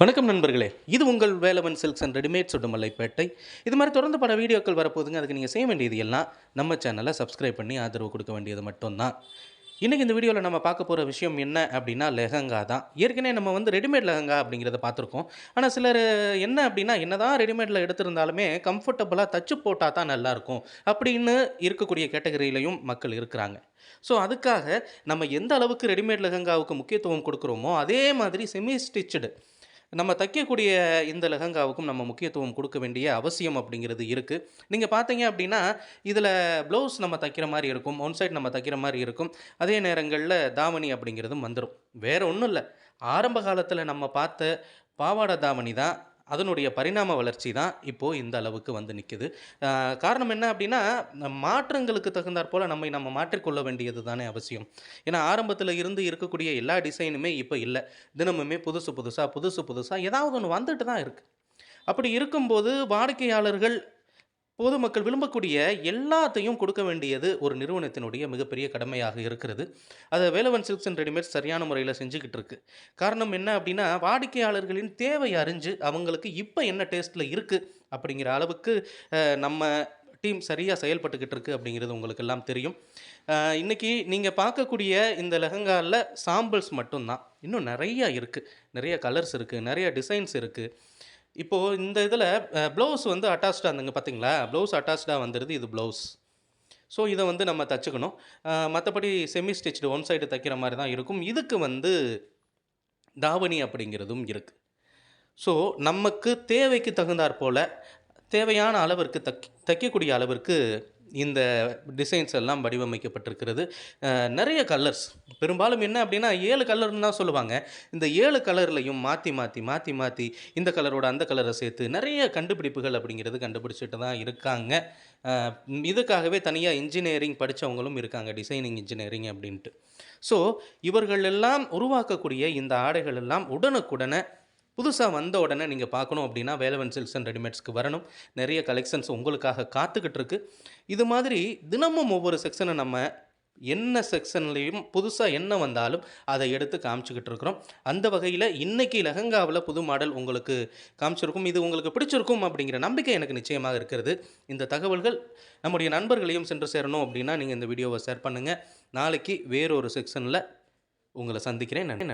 வணக்கம் நண்பர்களே. இது உங்கள் வேலவன் சில்க்ஸ் அண்ட் ரெடிமேட் சுடுமலைப்பேட்டை. இது மாதிரி தொடர்ந்து பல வீடியோக்கள் வரப்போகுதுங்க. அதுக்கு நீங்கள் செய்ய வேண்டியது எல்லாம் நம்ம சேனலை சப்ஸ்கிரைப் பண்ணி ஆதரவு கொடுக்க வேண்டியது மட்டும்தான். இன்றைக்கி இந்த வீடியோவில் நம்ம பார்க்க போகிற விஷயம் என்ன அப்படின்னா லெஹங்கா தான். ஏற்கனவே நம்ம வந்து ரெடிமேட் லெஹங்கா அப்படிங்கிறத பார்த்துருக்கோம். ஆனால் சிலர் என்ன அப்படின்னா என்னதான் ரெடிமேடில் எடுத்திருந்தாலுமே கம்ஃபர்டபுளாக தச்சு போட்டால் தான் நல்லாயிருக்கும் அப்படின்னு இருக்கக்கூடிய கேட்டகரியிலையும் மக்கள் இருக்கிறாங்க. ஸோ அதுக்காக நம்ம எந்த அளவுக்கு ரெடிமேட் லெஹங்காவுக்கு முக்கியத்துவம் கொடுக்குறோமோ அதே மாதிரி செமி ஸ்டிச்சுடு நம்ம தைக்கக்கூடிய இந்த லெஹங்காவுக்கும் நம்ம முக்கியத்துவம் கொடுக்க வேண்டிய அவசியம் அப்படிங்கிறது இருக்குது நீங்கள் பார்த்தீங்க அப்படின்னா இதில் ப்ளவுஸ் நம்ம தைக்கிற மாதிரி இருக்கும் ஒன் சைட் நம்ம தைக்கிற மாதிரி இருக்கும். அதே நேரங்களில் தாவணி அப்படிங்கிறதும் வந்துடும் வேறு ஒன்றும் இல்லை. ஆரம்ப காலத்தில் நம்ம பார்த்த பாவாடை தாவணி தான் அதனுடைய பரிணாம வளர்ச்சி தான் இப்போது இந்த அளவுக்கு வந்து நிற்குது காரணம் என்ன அப்படின்னா மாற்றங்களுக்கு தகுந்தாற் போல் நம்மை நம்ம மாற்றிக்கொள்ள வேண்டியது தானே அவசியம். ஏன்னா ஆரம்பத்தில் இருந்து இருக்கக்கூடிய எல்லா டிசைனுமே இப்போ இல்லை. தினமுமே புதுசு புதுசாக புதுசு புதுசாக ஏதாவது ஒன்று வந்துட்டு தான் இருக்குது அப்படி இருக்கும்போது வாடிக்கையாளர்கள் பொதுமக்கள் விரும்பக்கூடிய எல்லாத்தையும் கொடுக்க வேண்டியது ஒரு நிறுவனத்தினுடைய மிகப்பெரிய கடமையாக இருக்கிறது. அதை வேலவன் சில்க்ஸ் அண்ட் ரெடிமேட் சரியான முறையில் செஞ்சுக்கிட்டு இருக்கு. காரணம் என்ன அப்படின்னா வாடிக்கையாளர்களின் தேவை அறிஞ்சு அவங்களுக்கு இப்போ என்ன டேஸ்ட்டில் இருக்குது அப்படிங்கிற அளவுக்கு நம்ம டீம் சரியாக செயல்பட்டுக்கிட்டு இருக்கு அப்படிங்கிறது உங்களுக்கு எல்லாம் தெரியும். இன்றைக்கி நீங்கள் பார்க்கக்கூடிய இந்த லெஹங்காவில் சாம்பிள்ஸ் மட்டும்தான். இன்னும் நிறையா இருக்குது நிறைய கலர்ஸ் இருக்குது நிறைய டிசைன்ஸ் இருக்குது இப்போது இந்த இதில் ப்ளவுஸ் வந்து அட்டாச்சாக இருந்துங்க பார்த்தீங்களா? ப்ளவுஸ் அட்டாச்சாக வந்துடுது இது ப்ளவுஸ் ஸோ இதை வந்து நம்ம தச்சுக்கணும். மற்றபடி செமி ஸ்டிச்சு ஒன் சைடு தைக்கிற மாதிரி தான் இருக்கும். இதுக்கு வந்து தாவணி அப்படிங்கிறதும் இருக்குது ஸோ நமக்கு தேவைக்கு தகுந்தாற் போல் தேவையான அளவிற்கு தக் தைக்கக்கூடிய அளவிற்கு இந்த டிசைன்ஸ் எல்லாம் வடிவமைக்கப்பட்டிருக்கிறது. நிறைய கலர்ஸ் பெரும்பாலும் என்ன அப்படின்னா ஏழு கலர்னு தான் சொல்லுவாங்க. இந்த ஏழு கலர்லையும் மாற்றி மாற்றி மாற்றி மாற்றி இந்த கலரோட அந்த கலரை சேர்த்து நிறைய கண்டுபிடிப்புகள் அப்படிங்கிறது கண்டுபிடிச்சிட்டு தான் இருக்காங்க. இதுக்காகவே தனியாக இன்ஜினியரிங் படித்தவங்களும் இருக்காங்க டிசைனிங் இன்ஜினியரிங் அப்படின்ட்டு. ஸோ இவர்கள் எல்லாம் உருவாக்கக்கூடிய இந்த ஆடைகள் எல்லாம் உடனுக்குடனே புதுசாக வந்த உடனே நீங்கள் பார்க்கணும் அப்படின்னா வேலவன் சில்க்ஸ் அண்ட் ரெடிமேட்ஸ்க்கு வரணும். நிறைய கலெக்ஷன்ஸ் உங்களுக்காக காத்துக்கிட்டு இருக்கு. இது மாதிரி தினமும் ஒவ்வொரு செக்ஷனை நம்ம என்ன செக்ஷன்லேயும் புதுசாக என்ன வந்தாலும் அதை எடுத்து காமிச்சிக்கிட்டு இருக்கிறோம். அந்த வகையில் இன்றைக்கி லெஹங்காவில் புது மாடல் உங்களுக்கு காமிச்சிருக்கும். இது உங்களுக்கு பிடிச்சிருக்கும் அப்படிங்கிற நம்பிக்கை எனக்கு நிச்சயமாக இருக்கிறது. இந்த தகவல்கள் நம்முடைய நண்பர்களையும் சென்று சேரணும் அப்படின்னா நீங்கள் இந்த வீடியோவை ஷேர் பண்ணுங்கள் நாளைக்கு வேறொரு செக்ஷனில் உங்களை சந்திக்கிறேன். நன்றி.